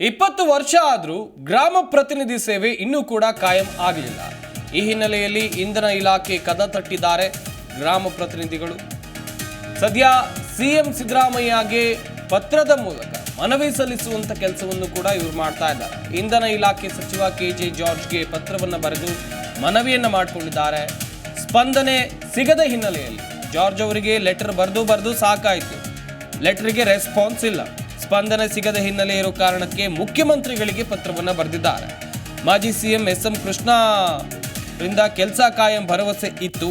ಇಪ್ಪತ್ತು ವರ್ಷ ಆದರೂ ಗ್ರಾಮ ಪ್ರತಿನಿಧಿ ಸೇವೆ ಇನ್ನೂ ಕೂಡ ಕಾಯಂ ಆಗಲಿಲ್ಲ ಈ ಹಿನ್ನೆಲೆಯಲ್ಲಿ ಇಂಧನ ಇಲಾಖೆ ಕದ ತಟ್ಟಿದ್ದಾರೆ ಗ್ರಾಮ ಪ್ರತಿನಿಧಿಗಳು. ಸದ್ಯ ಸಿಎಂ ಸಿದ್ದರಾಮಯ್ಯಗೆ ಪತ್ರದ ಮೂಲಕ ಮನವಿ ಸಲ್ಲಿಸುವಂತ ಕೆಲಸವನ್ನು ಕೂಡ ಇವರು ಮಾಡ್ತಾ ಇದ್ದಾರೆ. ಇಂಧನ ಇಲಾಖೆ ಸಚಿವ ಕೆ ಜೆ ಜಾರ್ಜ್ಗೆ ಪತ್ರವನ್ನು ಬರೆದು ಮನವಿಯನ್ನ ಮಾಡಿಕೊಂಡಿದ್ದಾರೆ. ಸ್ಪಂದನೆ ಸಿಗದ ಹಿನ್ನೆಲೆಯಲ್ಲಿ ಜಾರ್ಜ್ ಅವರಿಗೆ ಲೆಟರ್ ಬರೆದು ಬರೆದು ಸಾಕಾಯಿತು. ಲೆಟರ್ಗೆ ರೆಸ್ಪಾನ್ಸ್ ಇಲ್ಲ. ಸ್ಪಂದನೆ ಸಿಗದ ಹಿನ್ನೆಲೆ ಇರೋ ಕಾರಣಕ್ಕೆ ಮುಖ್ಯಮಂತ್ರಿಗಳಿಗೆ ಪತ್ರವನ್ನು ಬರೆದಿದ್ದಾರೆ. ಮಾಜಿ ಸಿಎಂ ಎಸ್ ಎಂ ಕೃಷ್ಣ ರಿಂದ ಕೆಲಸ ಕಾಯಂ ಭರವಸೆ ಇತ್ತು.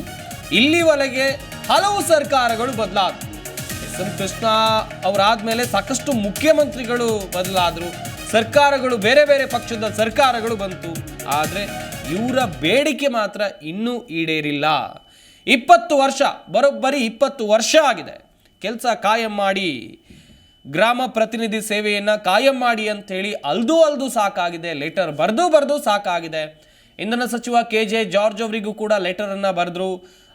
ಇಲ್ಲಿವರೆಗೆ ಹಲವು ಸರ್ಕಾರಗಳು ಬದಲಾದವು. ಎಸ್ ಎಂ ಕೃಷ್ಣ ಅವರಾದ್ಮೇಲೆ ಸಾಕಷ್ಟು ಮುಖ್ಯಮಂತ್ರಿಗಳು ಬದಲಾದರು. ಸರ್ಕಾರಗಳು ಬೇರೆ ಬೇರೆ ಪಕ್ಷದ ಸರ್ಕಾರಗಳು ಬಂತು. ಆದರೆ ಇವರ ಬೇಡಿಕೆ ಮಾತ್ರ ಇನ್ನೂ ಈಡೇರಿಲ್ಲ. ಇಪ್ಪತ್ತು ವರ್ಷ, ಬರೋಬ್ಬರಿ ಇಪ್ಪತ್ತು ವರ್ಷ ಆಗಿದೆ. ಕೆಲಸ ಕಾಯಂ ಮಾಡಿ ಗ್ರಾಮ ಪ್ರತಿನಿಧಿ ಸೇವೆಯನ್ನು ಕಾಯಂ ಮಾಡಿ ಅಂತೇಳಿ ಅಲ್ದು ಅಲ್ದು ಸಾಕಾಗಿದೆ ಲೆಟರ್ ಬರೆದು ಬರೆದು ಸಾಕಾಗಿದೆ. ಇಂಧನ ಸಚಿವ ಕೆ ಜೆ ಜಾರ್ಜ್ ಅವರಿಗೂ ಕೂಡ ಲೆಟರನ್ನು ಬರೆದ್ರು.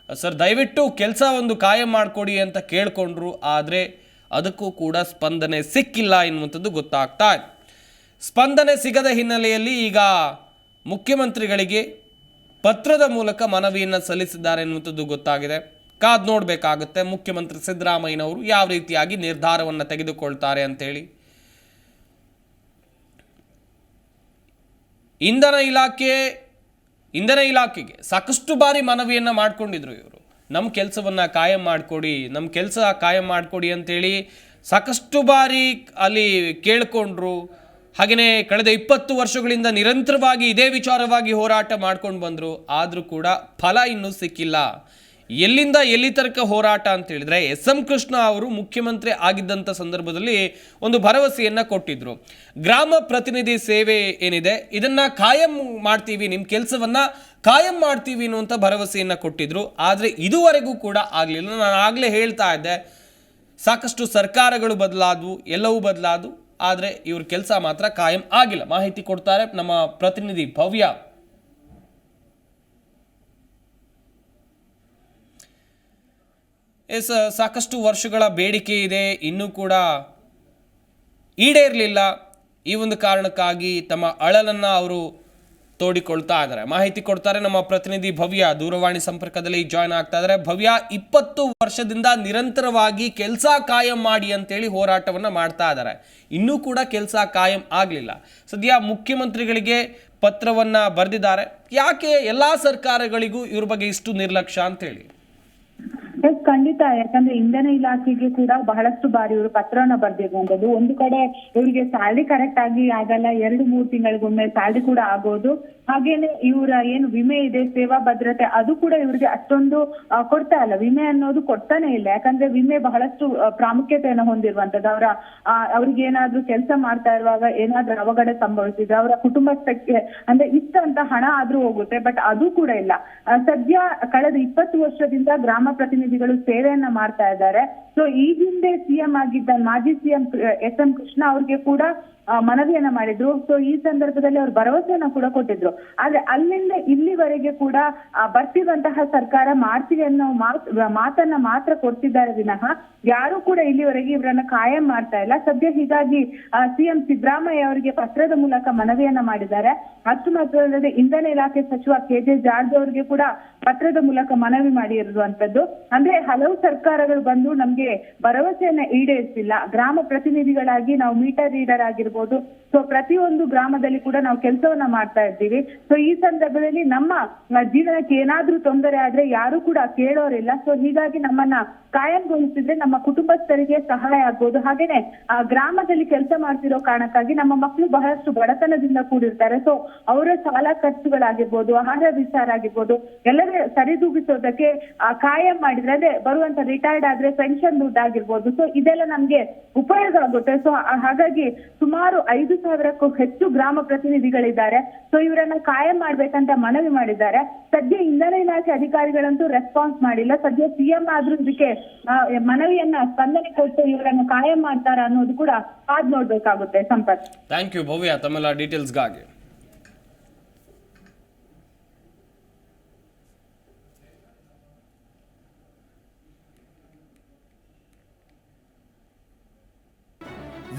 ಸರ್, ದಯವಿಟ್ಟು ಕೆಲಸ ಒಂದು ಕಾಯಂ ಮಾಡಿಕೊಡಿ ಅಂತ ಕೇಳ್ಕೊಂಡ್ರು, ಆದರೆ ಅದಕ್ಕೂ ಕೂಡ ಸ್ಪಂದನೆ ಸಿಕ್ಕಿಲ್ಲ ಎನ್ನುವಂಥದ್ದು ಗೊತ್ತಾಗ್ತಾ ಇದೆ. ಸ್ಪಂದನೆ ಸಿಗದ ಹಿನ್ನೆಲೆಯಲ್ಲಿ ಈಗ ಮುಖ್ಯಮಂತ್ರಿಗಳಿಗೆ ಪತ್ರದ ಮೂಲಕ ಮನವಿಯನ್ನು ಸಲ್ಲಿಸಿದ್ದಾರೆ ಎನ್ನುವಂಥದ್ದು ಗೊತ್ತಾಗಿದೆ. ಕಾದ್ ನೋಡಬೇಕಾಗುತ್ತೆ. ಮುಖ್ಯಮಂತ್ರಿ ಸಿದ್ದರಾಮಯ್ಯನವರು ಯಾವ ರೀತಿಯಾಗಿ ನಿರ್ಧಾರವನ್ನು ತೆಗೆದುಕೊಳ್ತಾರೆ ಅಂತೇಳಿ. ಇಂಧನ ಇಲಾಖೆ, ಇಂಧನ ಇಲಾಖೆಗೆ ಸಾಕಷ್ಟು ಬಾರಿ ಮನವಿಯನ್ನು ಮಾಡ್ಕೊಂಡಿದ್ರು ಇವರು. ನಮ್ಮ ಕೆಲಸವನ್ನು ಕಾಯಂ ಮಾಡಿಕೊಡಿ ನಮ್ಮ ಕೆಲಸ ಕಾಯಂ ಮಾಡಿಕೊಡಿ ಅಂತೇಳಿ ಸಾಕಷ್ಟು ಬಾರಿ ಅಲ್ಲಿ ಕೇಳ್ಕೊಂಡ್ರು. ಹಾಗೆಯೇ ಕಳೆದ ಇಪ್ಪತ್ತು ವರ್ಷಗಳಿಂದ ನಿರಂತರವಾಗಿ ಇದೇ ವಿಚಾರವಾಗಿ ಹೋರಾಟ ಮಾಡ್ಕೊಂಡು ಬಂದರು. ಆದರೂ ಕೂಡ ಫಲ ಇನ್ನೂ ಸಿಕ್ಕಿಲ್ಲ. ಎಲ್ಲಿಂದ ಎಲ್ಲಿ ತನಕ ಹೋರಾಟ ಅಂತ ಹೇಳಿದ್ರೆ ಎಸ್ ಎಂ ಕೃಷ್ಣ ಅವರು ಮುಖ್ಯಮಂತ್ರಿ ಆಗಿದ್ದಂಥ ಸಂದರ್ಭದಲ್ಲಿ ಒಂದು ಭರವಸೆಯನ್ನ ಕೊಟ್ಟಿದ್ರು. ಗ್ರಾಮ ಪ್ರತಿನಿಧಿ ಸೇವೆ ಏನಿದೆ, ಇದನ್ನ ಕಾಯಂ ಮಾಡ್ತೀವಿ ನಿಮ್ಮ ಕೆಲಸವನ್ನ ಕಾಯಂ ಮಾಡ್ತೀವಿ ಅನ್ನುವಂಥ ಭರವಸೆಯನ್ನ ಕೊಟ್ಟಿದ್ರು. ಆದರೆ ಇದುವರೆಗೂ ಕೂಡ ಆಗಲಿಲ್ಲ. ನಾನು ಆಗಲೇ ಹೇಳ್ತಾ ಇದ್ದೆ, ಸಾಕಷ್ಟು ಸರ್ಕಾರಗಳು ಬದಲಾದವು, ಎಲ್ಲವೂ ಬದಲಾದವು, ಆದರೆ ಇವ್ರ ಕೆಲಸ ಮಾತ್ರ ಕಾಯಂ ಆಗಿಲ್ಲ. ಮಾಹಿತಿ ಕೊಡ್ತಾರೆ ನಮ್ಮ ಪ್ರತಿನಿಧಿ ಭವ್ಯ. ಎಸ್ ಸಾಕಷ್ಟು ವರ್ಷಗಳ ಬೇಡಿಕೆ ಇದೆ, ಇನ್ನೂ ಕೂಡ ಈಡೇರಲಿಲ್ಲ. ಈ ಒಂದು ಕಾರಣಕ್ಕಾಗಿ ತಮ್ಮ ಅಳಲನ್ನು ಅವರು ತೋಡಿಕೊಳ್ತಾ ಇದ್ದಾರೆ. ಮಾಹಿತಿ ಕೊಡ್ತಾರೆ ನಮ್ಮ ಪ್ರತಿನಿಧಿ ಭವ್ಯ. ದೂರವಾಣಿ ಸಂಪರ್ಕದಲ್ಲಿ ಜಾಯ್ನ್ ಆಗ್ತಾ ಇದ್ದಾರೆ. ಭವ್ಯ, ಇಪ್ಪತ್ತು ವರ್ಷದಿಂದ ನಿರಂತರವಾಗಿ ಕೆಲಸ ಕಾಯಂ ಮಾಡಿ ಅಂತೇಳಿ ಹೋರಾಟವನ್ನು ಮಾಡ್ತಾ ಇದ್ದಾರೆ. ಇನ್ನೂ ಕೂಡ ಕೆಲಸ ಕಾಯಂ ಆಗಲಿಲ್ಲ. ಸದ್ಯ ಮುಖ್ಯಮಂತ್ರಿಗಳಿಗೆ ಪತ್ರವನ್ನ ಬರೆದಿದ್ದಾರೆ. ಯಾಕೆ ಎಲ್ಲ ಸರ್ಕಾರಗಳಿಗೂ ಇವ್ರ ಬಗ್ಗೆ ಇಷ್ಟು ನಿರ್ಲಕ್ಷ್ಯ ಅಂತೇಳಿ? ಖಂಡಿತ, ಯಾಕಂದ್ರೆ ಇಂಧನ ಇಲಾಖೆಗೆ ಕೂಡ ಬಹಳಷ್ಟು ಬಾರಿ ಇವರು ಪತ್ರವನ್ನ ಬರ್ದಿರುವಂತದ್ದು ಒಂದು ಕಡೆ ಇವರಿಗೆ ಸ್ಯಾಲ್ರಿ ಕರೆಕ್ಟ್ ಆಗಿ ಆಗಲ್ಲ, ಎರಡು, ಮೂರು ತಿಂಗಳಿಗೊಮ್ಮೆ ಸ್ಯಾಲ್ರಿ ಕೂಡ ಆಗೋದು. ಹಾಗೇನೆ ಇವರ ಏನು ವಿಮೆ ಇದೆ, ಸೇವಾ ಭದ್ರತೆ, ಅದು ಕೂಡ ಇವರಿಗೆ ಅಷ್ಟೊಂದು ಕೊಡ್ತಾ ಇಲ್ಲ. ವಿಮೆ ಅನ್ನೋದು ಕೊಡ್ತಾನೆ ಇಲ್ಲ. ಯಾಕಂದ್ರೆ ವಿಮೆ ಬಹಳಷ್ಟು ಪ್ರಾಮುಖ್ಯತೆಯನ್ನು ಹೊಂದಿರುವಂತದ್ದು. ಅವರ ಅವ್ರಿಗೆ ಏನಾದ್ರೂ ಕೆಲಸ ಮಾಡ್ತಾ ಇರುವಾಗ ಏನಾದ್ರೂ ಅವಘಡ ಸಂಭವಿಸಿದ್ರೆ ಅವರ ಕುಟುಂಬಸ್ಥಕ್ಕೆ, ಅಂದ್ರೆ ಇಷ್ಟ ಅಂತ ಹಣ ಆದ್ರೂ ಹೋಗುತ್ತೆ, ಬಟ್ ಅದು ಕೂಡ ಇಲ್ಲ. ಸದ್ಯ ಕಳೆದ ಇಪ್ಪತ್ತು ವರ್ಷದಿಂದ ಗ್ರಾಮ ಪ್ರತಿನಿಧಿಗಳು ಸೇವೆಯನ್ನ ಮಾಡ್ತಾ ಇದ್ದಾರೆ. ಸೊ ಈ ಹಿಂದೆ ಸಿಎಂ ಆಗಿದ್ದ ಮಾಜಿ ಸಿಎಂ ಎಸ್ ಎಂ ಕೃಷ್ಣ ಅವ್ರಿಗೆ ಕೂಡ ಮನವಿಯನ್ನ ಮಾಡಿದ್ರು. ಸೊ ಈ ಸಂದರ್ಭದಲ್ಲಿ ಅವ್ರು ಭರವಸೆಯನ್ನ ಕೂಡ ಕೊಟ್ಟಿದ್ರು. ಆದ್ರೆ ಅಲ್ಲಿಂದ ಇಲ್ಲಿವರೆಗೆ ಕೂಡ ಬರ್ತಿರುವಂತಹ ಸರ್ಕಾರ ಮಾಡ್ತೀವಿ ಅನ್ನೋ ಮಾತ್, ಮಾತನ್ನ ಮಾತ್ರ ಕೊಡ್ತಿದ್ದಾರೆ ವಿನಃ ಯಾರು ಕೂಡ ಇಲ್ಲಿವರೆಗೆ ಇವರನ್ನ ಕಾಯಂ ಮಾಡ್ತಾ ಇಲ್ಲ. ಸದ್ಯ ಹೀಗಾಗಿ ಸಿಎಂ ಸಿದ್ದರಾಮಯ್ಯ ಅವರಿಗೆ ಪತ್ರದ ಮೂಲಕ ಮನವಿಯನ್ನ ಮಾಡಿದ್ದಾರೆ. ಅಷ್ಟು ಮಾತ್ರವಲ್ಲದೆ ಇಂಧನ ಇಲಾಖೆ ಸಚಿವ ಕೆ ಜೆ ಜಾರ್ಜ್ ಅವರಿಗೆ ಕೂಡ ಪತ್ರದ ಮೂಲಕ ಮನವಿ ಮಾಡಿರುವಂತದ್ದು ಅಂದ್ರೆ ಹಲವು ಸರ್ಕಾರಗಳು ಬಂದು ನಮ್ಗೆ ಭರವಸೆಯನ್ನ ಈಡೇರಿಸಿಲ್ಲ. ಗ್ರಾಮ ಪ್ರತಿನಿಧಿಗಳಾಗಿ ನಾವು ಮೀಟರ್ ರೀಡರ್ ಆಗಿರ್ಬೋದು ಸೊ ಪ್ರತಿಯೊಂದು ಗ್ರಾಮದಲ್ಲಿ ಕೂಡ ನಾವು ಕೆಲಸವನ್ನ ಮಾಡ್ತಾ ಇದ್ದೀವಿ. ಸೊ ಈ ಸಂದರ್ಭದಲ್ಲಿ ನಮ್ಮ ಜೀವನಕ್ಕೆ ಏನಾದ್ರೂ ತೊಂದರೆ ಆದ್ರೆ ಯಾರು ಕೂಡ ಕೇಳೋರಿಲ್ಲ. ಸೊ ಹೀಗಾಗಿ ನಮ್ಮನ್ನ ಕಾಯಂಗೊಳಿಸಿದ್ರೆ ನಮ್ಮ ಕುಟುಂಬಸ್ಥರಿಗೆ ಸಹಾಯ ಆಗ್ಬೋದು. ಹಾಗೇನೆ, ಆ, ಗ್ರಾಮದಲ್ಲಿ ಕೆಲಸ ಮಾಡ್ತಿರೋ ಕಾರಣಕ್ಕಾಗಿ ನಮ್ಮ ಮಕ್ಕಳು ಬಹಳಷ್ಟು ಬಡತನದಿಂದ ಕೂಡಿರ್ತಾರೆ. ಸೊ ಅವರ ಸಾಲ ಖರ್ಚುಗಳಾಗಿರ್ಬೋದು, ಆಹಾರ ವಿಚಾರ ಆಗಿರ್ಬೋದು, ಎಲ್ಲರೂ ಸರಿದೂಗಿಸೋದಕ್ಕೆ ಕಾಯಂ ಮಾಡಿದ್ರೆ, ಅದೇ ಬರುವಂತ ರಿಟೈರ್ಡ್ ಆದ್ರೆ ಪೆನ್ಷನ್ ದುಡ್ಡು ಆಗಿರ್ಬೋದು ಸೊ ಇದೆಲ್ಲ ನಮ್ಗೆ ಉಪಯೋಗ ಆಗುತ್ತೆ ಸೊ ಹಾಗಾಗಿ ಸುಮಾರು ಐದು ಸಾವಿರಕ್ಕೂ ಹೆಚ್ಚು ಗ್ರಾಮ ಪ್ರತಿನಿಧಿಗಳಿದ್ದಾರೆ. ಸೊ ಇವರನ್ನ ಕಾಯಂ ಮಾಡ್ಬೇಕಂತ ಮನವಿ ಮಾಡಿದ್ದಾರೆ. ಸದ್ಯ ಇಂಧನ ಇಲಾಖೆ ಅಧಿಕಾರಿಗಳಂತೂ ರೆಸ್ಪಾನ್ಸ್ ಮಾಡಿಲ್ಲ. ಸದ್ಯ ಸಿಎಂ ಆದ್ರೂ ಇದಕ್ಕೆ ಮನವಿಯನ್ನ, ಸ್ಪಂದನೆ ಕೊಟ್ಟು ಇವರನ್ನು ಕಾಯಂ ಮಾಡ್ತಾರ ಅನ್ನೋದು ಕೂಡ ಕಾದ್ ನೋಡ್ಬೇಕಾಗುತ್ತೆ ಸಂಪತ್ ಥ್ಯಾಂಕ್ ಯು ಭವ್ಯ. ತಮ್ಮೆಲ್ಲ ಡೀಟೇಲ್ಸ್ಗಾಗಿ